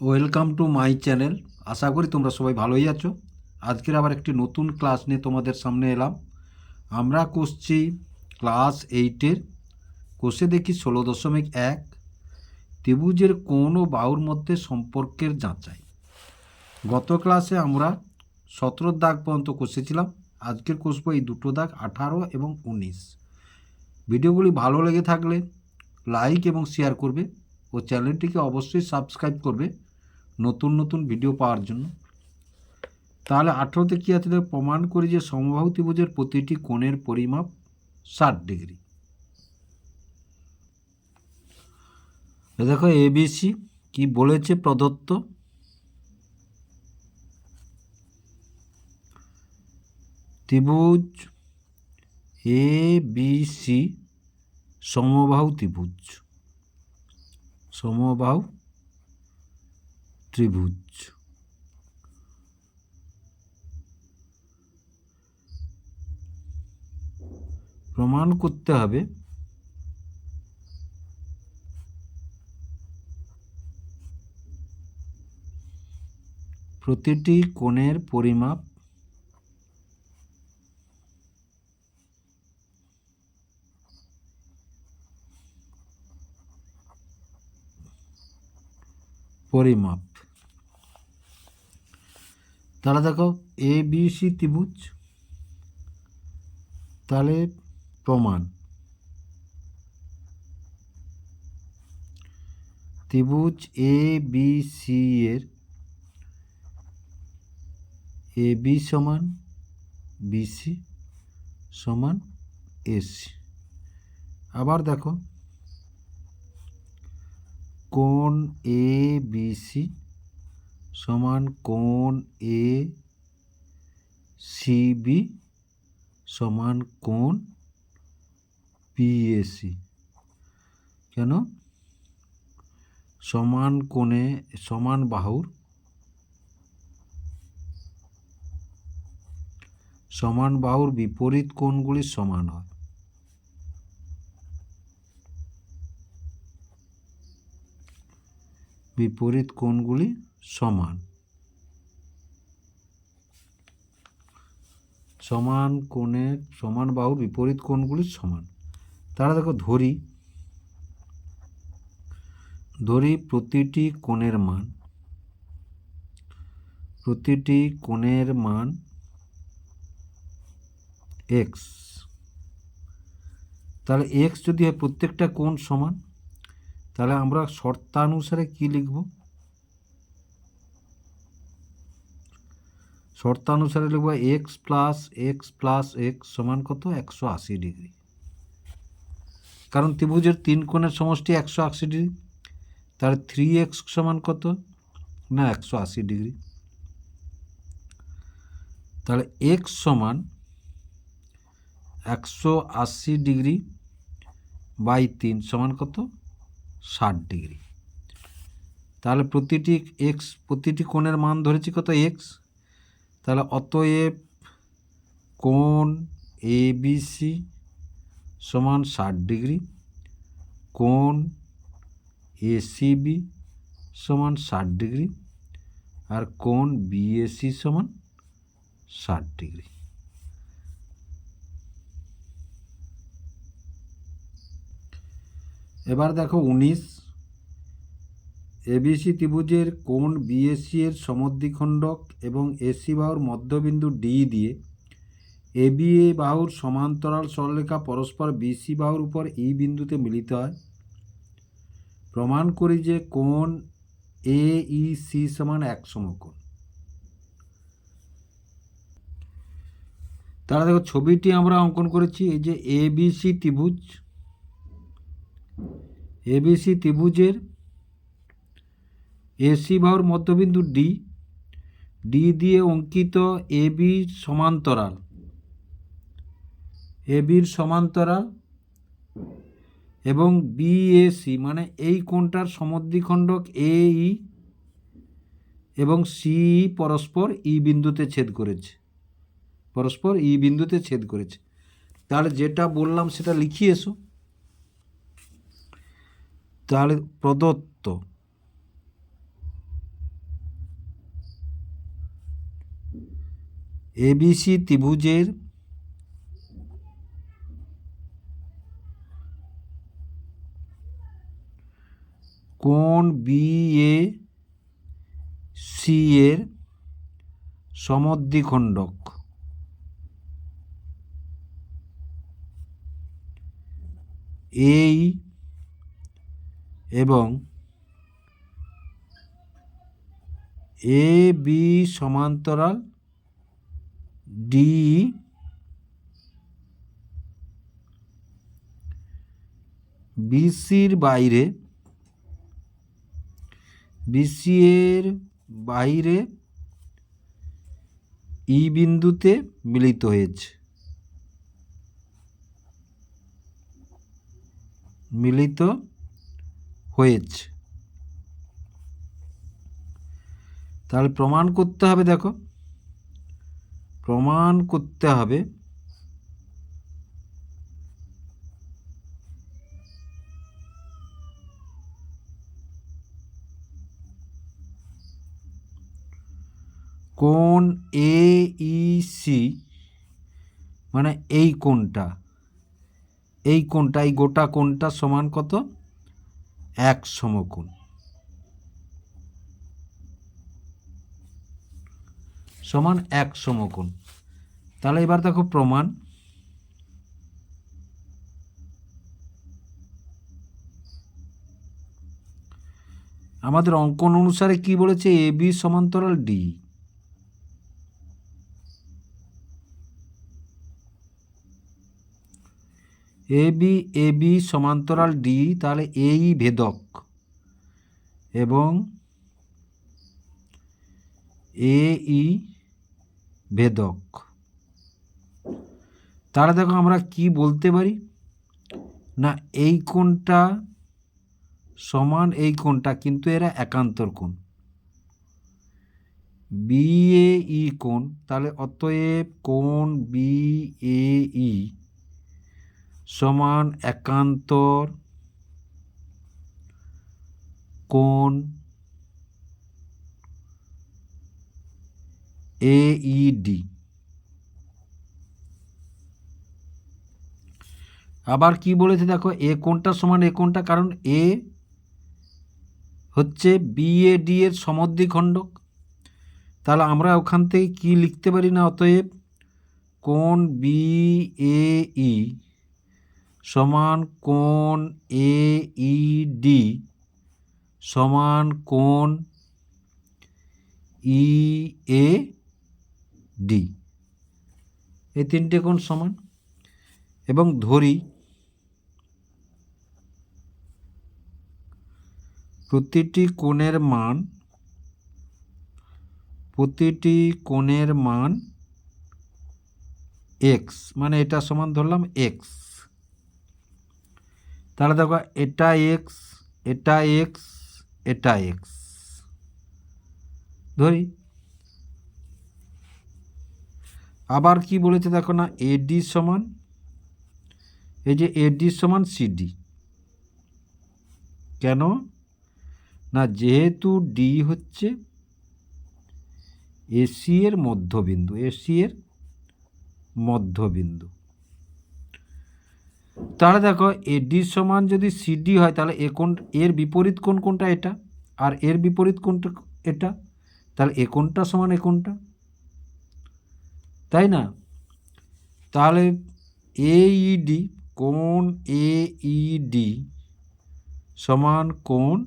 Welcome to my channel. আশা করি তোমরা সবাই ভালোই আছো। আজকের আবার একটি নতুন ক্লাস নিয়ে তোমাদের সামনে এলাম। আমরা করছি ক্লাস এইটের। কোষে দেখি ষোলো দশমিক এক। ত্রিভুজের কোন ও বাহুর মধ্যে সম্পর্কের যাচাই। গত ক্লাসে আমরা সতেরো দাগ পর্যন্ত কষেছিলাম। আজকের কষবো এই দুটো দাগ আঠারো এবং উনিশ। ভিডিওগুলি ভালো লেগে থাকলে লাইক এবং শেয়ার করবে ও চ্যানেলটিকে অবশ্যই সাবস্ক্রাইব করবে। নতুন নতুন ভিডিও পাওয়ার জন্য। তাহলে আঠেরোতে কী আছে? প্রমাণ করি যে সমবাহু ত্রিভুজের প্রতিটি কোণের পরিমাপ ষাট ডিগ্রি। দেখো এবিসি কি বলেছে প্রদত্ত? ত্রিভুজ এ বি সি সমবাহু ত্রিভুজ। সমবাহু ত্রিভুজ। প্রমাণ করতে হবে। প্রতিটি কোণের পরিমাপ পরিমাপ। তাহলে দেখো এ বি সি ত্রিভুজ। তাহলে প্রমাণ। ত্রিভুজ এ বি সি এর এ বি সমান বিসি সমান এসি আবার দেখো, কোণ এ বিসি সমান কোণ এ সিবি সমান কোণ পিএসি কেন? সমান কোণে, সমান বাহুর সমান বাহুর বিপরীত কোণগুলি সমান হয়। বিপরীত কোণগুলি সমান। সমান কোণের সমান বাহুর বিপরীত কোণগুলি সমান। তারা দেখো ধরি। ধরি প্রতিটি কোণের মান। প্রতিটি কোণের মান এক্স তাহলে এক্স যদি হয় প্রত্যেকটা কোণ সমান, তাহলে আমরা শর্তানুসারে কি লিখব? শর্তানুসারে লিখব X plus X plus X সমান কত? একশো আশি ডিগ্রি। কারণ ত্রিভুজের তিন কোণের সমষ্টি একশো আশি ডিগ্রি। তাহলে থ্রি এক্স সমান কত? না, একশো আশি ডিগ্রি। তাহলে এক্স সমান একশো আশি ডিগ্রি বাই তিন সমান কত? ষাট ডিগ্রি। তাহলে প্রতিটি এক্স প্রতিটি কোণের মান ধরেছি কত? এক্স তাহলে অতএব বি সি সমান ষাট ডিগ্রি, কোণ এ সি সমান ষাট ডিগ্রি আর কোণ বিএসি সমান ষাট ডিগ্রি। এবার দেখো উনিশ। এবিসি ত্রিভুজের কোণ বিএসি এর সমদ্বিখণ্ডক এবং এসি বাহুর মধ্যবিন্দু ডি দিয়ে এবি এ বাহুর সমান্তরাল সরলরেখা পরস্পর বিসি বাহুর উপর ই বিন্দুতে মিলিত হয়। প্রমাণ করি যে কোণ এ ই সি সমান এক সমকোণ। তারা দেখো ছবিটি আমরা অঙ্কন করেছি, এই যে এবিসি ত্রিভুজ এবিসি ত্রিভুজের এসি বাহুর মধ্যবিন্দু ডি ডি দিয়ে অঙ্কিত এবি সমান্তরাল। এবির সমান্তরাল এবং বিএসি মানে এই কোণটার সমদ্বিখণ্ডক এ ই এবং সিই পরস্পর ই বিন্দুতে ছেদ করেছে। পরস্পর ই বিন্দুতে ছেদ করেছে। তাহলে যেটা বললাম সেটা লিখিয়ে এসো। তাহলে প্রদত্ত এবিসি ত্রিভুজের কোণ বিএ সি এর সমদ্বিখণ্ডক। এই এবং এ বি সমান্তরাল ডি বিসির বাইরে বিসি এর বাইরে ই বিন্দুতে মিলিত হয়েছে। মিলিত হয়েছে। তাহলে প্রমাণ করতে হবে, দেখো। প্রমাণ করতে হবে। কোণ এ ই সি মানে এই কোণটা। এই কোণটা, এই গোটা কোণটা সমান কত? এক সমকোণ। সমান এক সমকোণ। তাহলে এবার দেখো প্রমাণ। আমাদের অঙ্কন অনুসারে কি বলেছে? এ, বি সমান্তরাল D. A, B A, B সমান্তরাল ডি, তাহলে এই ভেদক। এবং এ, ই ভেদক তাহলে দেখো আমরা কি বলতে পারি? না, এই কোণটা সমান এই কোণটা, কিন্তু এরা একান্তর কোণ। এ ই কোণ, তাহলে অতএব কোণ এ ই সমান একান্তর কোণ এইডি আবার কি বলেছে দেখো, এ কোণটা সমান, এ কোণটা কারণ এ হচ্ছে বিএডি এর সমদ্বিখণ্ডক। তাহলে আমরা ওখান থেকে কি লিখতে পারি না? অতএব কোণ বি এ ই সমান কোণ এ ই ডি সমান কোণ ই এ ডি এই তিনটে কোণ সমান এবং ধরি প্রতিটি কোণের মান, প্রতিটি কোণের মান এক্স মানে এটা সমান ধরলাম এক্স তাহলে দেখো এটা এক্স এটা এক্স এটা এক্স ধরি আবার কি বলেছে দেখো না এডি সমান, এই যে এডি সমান সিডি কেন? না, যেহেতু ডি হচ্ছে এসি এর মধ্যবিন্দু এসি এর মধ্যবিন্দু। তাহলে দেখো এডি সমান যদি সিডি হয়, তাহলে এ কোন, এর বিপরীত কোন, কোনটা এটা? আর এর বিপরীত কোনটা, এটা? তাহলে এ কোনটা সমান এ কোনটা? তাই না? তাহলে এইডি কোণ এইডি সমান কোণ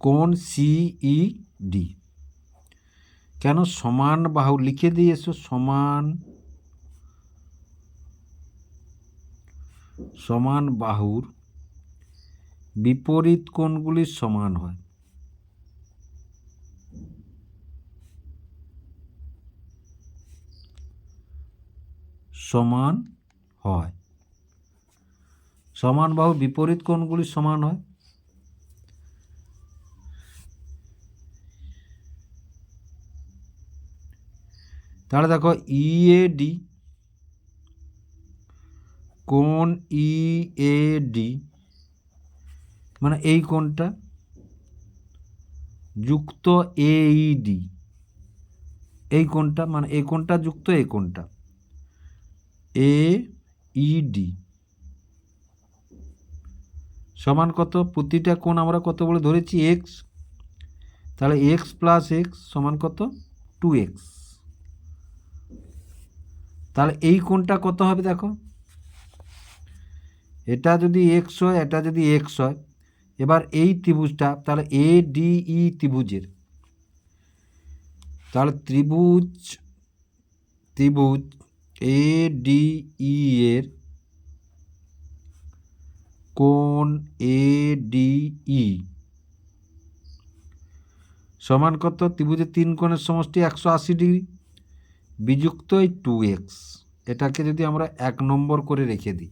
কোণ সিইডি কেন সমান বাহু লিখে দিয়েছ? সমান সমান বাহুর বিপরীত কোণগুলি সমান হয়। সমান হয়। সমান বাহু বিপরীত কোণগুলি সমান হয়। তাহলে দেখো ইএডি কোণ ইএডি মানে এই কোণটা যুক্ত এইডি এই কোনটা মানে এই কোনটা যুক্ত, এই কোনটা এ ইডি সমান কত? প্রতিটা কোণ আমরা কত বলে ধরেছি? এক্স তাহলে এক্স প্লাস এক্স সমান কত? টু এক্স তাহলে এই কোণটা কত হবে দেখো? এটা যদি এক্স হয়, এটা যদি এক্স হয় এবার এই ত্রিভুজটা, তাহলে এ ডি ই ত্রিভুজের। তাহলে ত্রিভুজ ত্রিভুজ এ ডি ই এর কোণ এ ডি ই সমান কত? ত্রিভুজের তিন কোণের সমষ্টি একশো আশি ডিগ্রি। বিযুক্ত এই টু এক্স এটাকে যদি আমরা এক নম্বর করে রেখে দিই।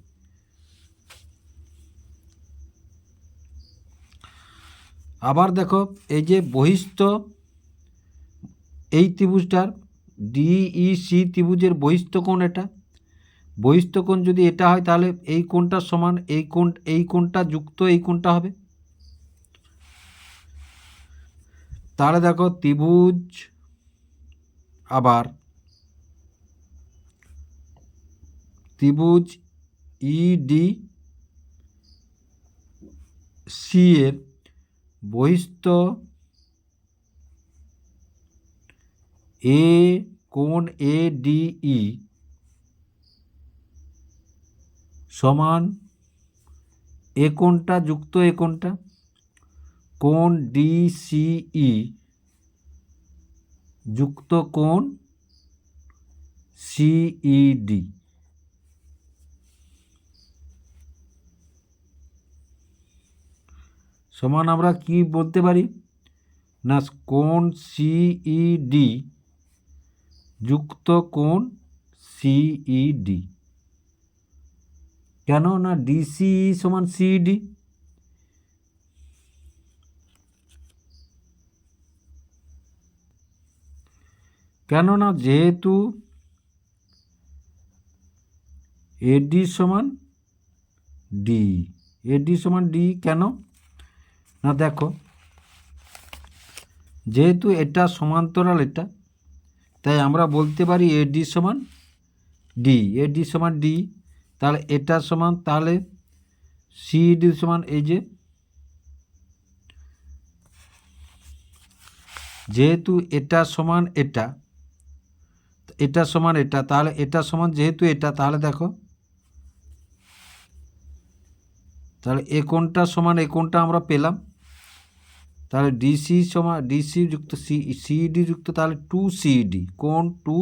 আবার দেখো, এই যে বহিস্থ এই ত্রিভুজটার ডিইসি ত্রিভুজের বহিস্থ কোণ এটা। বহিস্থ কোণ যদি এটা হয়, তাহলে এই কোণটা সমান, এই কোণ, এই কোণটা যুক্ত, এই কোণটা হবে। তাহলে দেখো, ত্রিভুজ আবার ত্রিভুজ ইডি সি এর বহিস্থ এ কোণ এ ডি ই সমান এ কোণটা যুক্ত এ কোণটা কোণ ডিসিই যুক্ত কোণ সিইডি সমান আমরা কি বলতে পারি? না, কোণ সিইডি যুক্ত কোণ সিইডি কেন? না ডিসিই সমান সিইডি কেননা যেহেতু এডি সমান ডি এডি সমান ডি কেন? না দেখো, যেহেতু এটা সমান্তরাল এটা, তাই আমরা বলতে পারি এডি সমান ডি এডি সমান ডি তাহলে এটা সমান, তাহলে সিডি সমান এই যেহেতু এটা সমান এটা এটা সমান এটা, তাহলে এটা সমান যেহেতু এটা, তাহলে দেখো, তাহলে এ কোণটা সমান, এ কোণটা আমরা পেলাম তাহলে ডিসি সমান ডিসি যুক্ত সি সিইডি যুক্ত তাহলে টু সিইডি কোন টু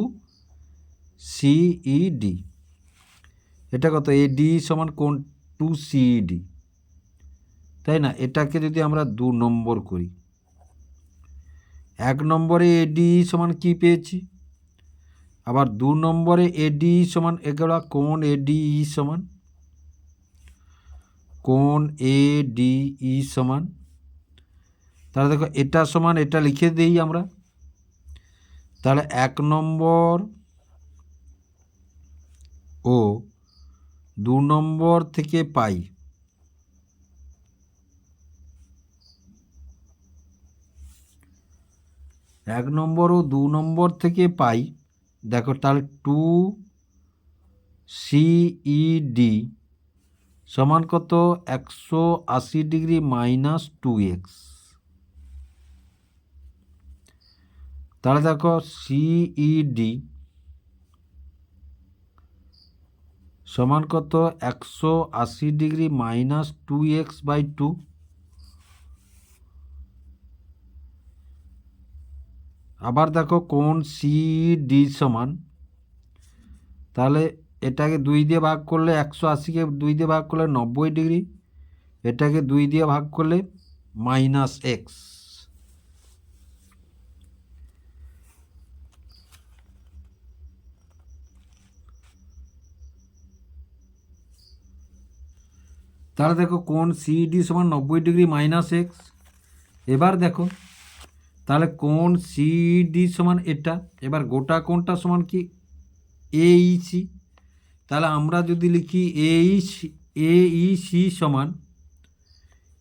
সিইডি এটা কত? এ ডি সমান কোন টু সিইডি তাই না? এটাকে যদি আমরা দু নম্বর করি। এক নম্বরে এডি সমান কি পেয়েছি? আবার দু নম্বরে এডি সমান এগুলো কোণ এডি সমান। কোন এ ডি ই সমান তাহলে দেখো এটা সমান এটা লিখে দিই আমরা। তাহলে এক নম্বর ও দু নম্বর থেকে পাই। এক নম্বর ও দু নম্বর থেকে পাই। দেখো তাহলে টু সিইডি সমান কত? একশো আশি ডিগ্রি মাইনাস টু এক্স। তাহলে দেখো সিইডি সমান কত? একশো আশি degree minus two X by two. আবার দেখো কোন সিডি সমান? তাহলে এটাকে দুই দিয়ে ভাগ করলে একশো আশিকে দুই দিয়ে ভাগ করলে নব্বই ডিগ্রি। এটাকে দুই দিয়ে ভাগ করলে মাইনাস এক্স। তাহলে দেখো কোন সিডি সমান নব্বই ডিগ্রি মাইনাস এক্স এবার দেখো, তাহলে কোন সিডি সমান এটা, এবার গোটা কোনটা সমান কি? এইসি তাহলে আমরা যদি লিখি এইচ এইসি সমান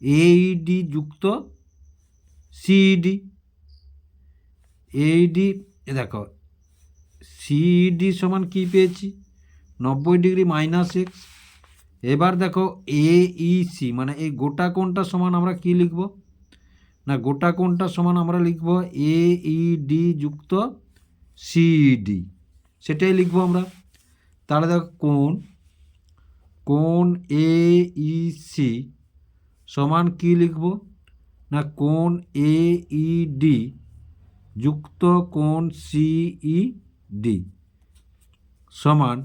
এইডি যুক্ত সিইডি এইডি এ দেখো সিইডি সমান কি পেয়েছি? নব্বই ডিগ্রি মাইনাস এক্স এবার দেখো এইসি মানে এই গোটা কোণটা সমান আমরা কি লিখব? না, গোটা কোণটা সমান আমরা লিখব এ ই ডি যুক্ত সিইডি সেটাই লিখব আমরা। তাহলে দেখো কোন কোণ কোণ সি সমান কি লিখব? না কোন কোণ ডি যুক্ত কোন কোণ সিইডি সমান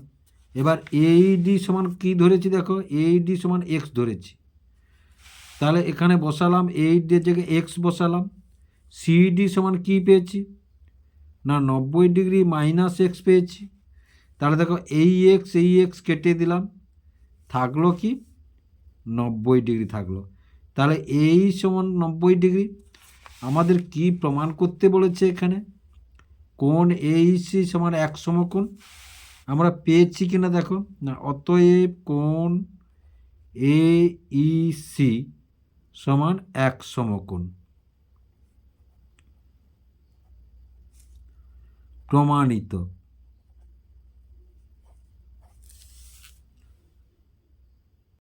এবার এইডি সমান কি ধরেছি দেখো? এইডি সমান এক্স ধরেছি। তাহলে এখানে বসালাম এইডের জায়গায় এক্স বসালাম। সিইডি সমান কি পেয়েছি? না, নব্বই ডিগ্রি মাইনাস এক্স পেয়েছি। তাহলে দেখো এই এক্স এই এক্স কেটে দিলাম। থাকল কি? নব্বই ডিগ্রি থাকল। তাহলে এই সমান নব্বই ডিগ্রি। আমাদের কি প্রমাণ করতে বলেছে এখানে? কোন এইসি সমান এক সমকোণ। আমরা পেয়েছি কিনা দেখো। না অতএব কোন এ ই সি সমান এক সমকোণ। প্রমাণিত।